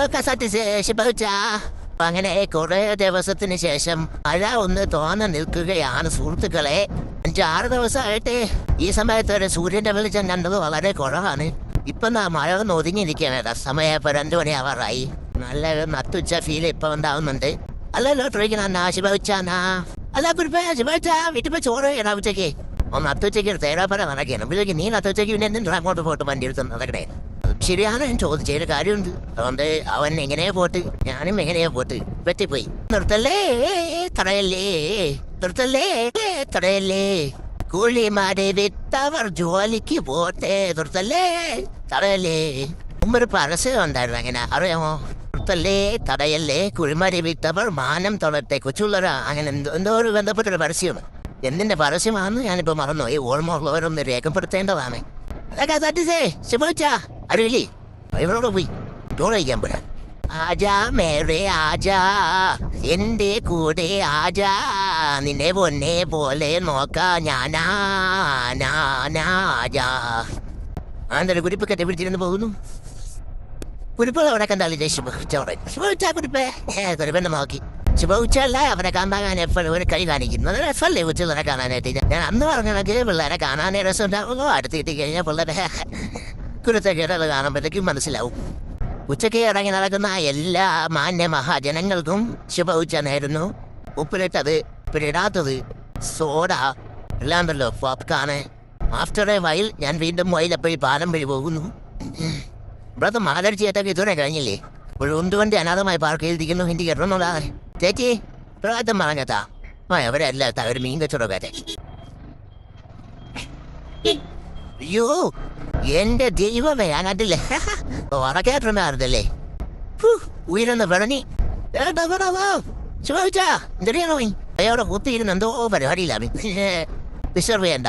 കസാറ്റ് ശിബച്ച അങ്ങനെ കുറെ ദിവസത്തിന് ശേഷം മഴ ഒന്ന് തോന്ന നിൽക്കുകയാണ് സുഹൃത്തുക്കളെ. അഞ്ചാറ് ദിവസമായിട്ട് ഈ സമയത്ത് ഒരു സൂര്യന്റെ വെളിച്ചം കണ്ടത് വളരെ കുറവാണ്. ഇപ്പൊ നാ മഴ ഒന്ന് ഒതുങ്ങിയിരിക്കുകയാണ്. സമയം ഇപ്പൊ രണ്ടു മണിയാവാറായി. നല്ല നത്തുച്ച ഫീൽ ഇപ്പൊ ഉണ്ടാവുന്നുണ്ട്. അല്ലല്ലോ ട്രെയിനാ ശിബച്ചാനാ അല്ല കുറിപ്പ ശിബച്ച വീട്ടിൽ ചോറ് ചെയ്യണം ഉച്ചയ്ക്ക്. ഒന്ന് നട്ടുച്ചയ്ക്ക് തേരാപ്പര നടക്കണം അപ്പോഴേക്ക് നീ നട്ടുച്ചയ്ക്ക് പിന്നെ എന്തിനാ അങ്ങോട്ട് പോയിട്ട് വണ്ടി എടുത്ത് നടക്കണേ? ശരിയാണ് ഞാൻ ചോദിച്ചതിന് കാര്യമുണ്ട്. അതുകൊണ്ട് അവൻ എങ്ങനെയാ പോട്ട്. ഞാനും എങ്ങനെയാ പോട്ട്. പറ്റിപ്പോയി നിർത്തല്ലേ? തടയല്ലേ? നിർത്തല്ലേ? തടയല്ലേ? കൂലിമാരെ വിത്തവർ ജോലിക്ക് പോട്ടെ. നിർത്തല്ലേ? തടയല്ലേ? മുമ്പൊരു പരസ്യം ഉണ്ടായിരുന്നു അങ്ങനെ. അറിയാമോ? നിർത്തല്ലേ? തടയല്ലേ? കുഴിമാരി വിത്തവർ മാനം തൊടട്ടെ കൊച്ചുള്ളറ അങ്ങനെ എന്തോ ഒരു ബന്ധപ്പെട്ടൊരു പരസ്യമാണ്. എന്തിന്റെ പരസ്യമാണെന്ന് ഞാനിപ്പോ മറന്നുപോയി. ഓർമ്മയുള്ളവരൊന്ന് രേഖപ്പെടുത്തേണ്ടതാണ്. അതൊക്കെ തട്ടിസേ ശുഭച്ച അറിയില്ലേ ഇവരോട് പോയി. ചോറ് കഴിക്കാൻ പോരാ. ആജാ മേരെ ആജാ എന്റെ കൂടെ ആജാ നിന്നെ പൊന്നെ പോലെ നോക്കാ ഞാനാ ഞാനാജാ ആന്തര കുരിപ്പൊക്കെ പിടിച്ചിരുന്ന് പോകുന്നു? കുരിപ്പുകൾ അവിടെ കണ്ടാലില്ലേ ശുഭച്ചോടെ ശുഭ കുരിപ്പേ? ഏ കുരിപ്പന്റെ നോക്കി. ശുഭച്ചല്ല അവനെ കാണാൻ എപ്പോഴും ഒരു കൈ കാണിക്കുന്നു. അത് രസമല്ലേ ഉച്ചതിനെ കാണാനായിട്ട്? ഞാൻ അന്ന് പറഞ്ഞെങ്കിൽ പിള്ളേരെ കാണാനേ രസം ഉണ്ടാവുമോ അടുത്ത് കിട്ടി കഴിഞ്ഞാൽ പിള്ളേരെ കുരുത്തക്കേടത് കാണുമ്പോഴത്തേക്കും മനസ്സിലാവും. ഉച്ചയ്ക്ക് ഇറങ്ങി നടക്കുന്ന എല്ലാ മാന്യ മഹാജനങ്ങൾക്കും ശുഭ ഉച്ച നേരുന്നു ഉപ്പിലിട്ടത് പിന്നിടാത്തത് സോഡ എല്ലാം ഉണ്ടല്ലോ പോപ്കാണ് ആഫ്റ്റർ എ വൈൽ ഞാൻ വീണ്ടും വൈലപ്പോയി പാലം വഴി പോകുന്നു. ഇവിടുത്തെ മാലടിച്ചേട്ടൊക്കെ ഇതുവരെ കഴിഞ്ഞില്ലേ? ഒരു ഉന്തുവണ്ടി അനാഥമായി പാർക്ക് ചെയ്തിരിക്കുന്നു ഹിന്ദി കയറണമെന്നുള്ള ചേച്ചി പ്രായത്തം പറഞ്ഞതാ. ആ അവരല്ല ഒരു മീൻ കച്ചവടക്കാരെ. അയ്യോ! എന്റെ ദൈവമേ അങ്ങാട്ടില്ലേ ഉറക്കേറ്റമായിരുന്നല്ലേ ഉയരുന്ന വിളനി ചോദിച്ചാ എന്തിനാണോ അയാളുടെ കുത്തിയിരുന്ന് എന്തോ പരിപാടിയില്ല ഡിസ്റ്റർബ് ചെയ്യണ്ട.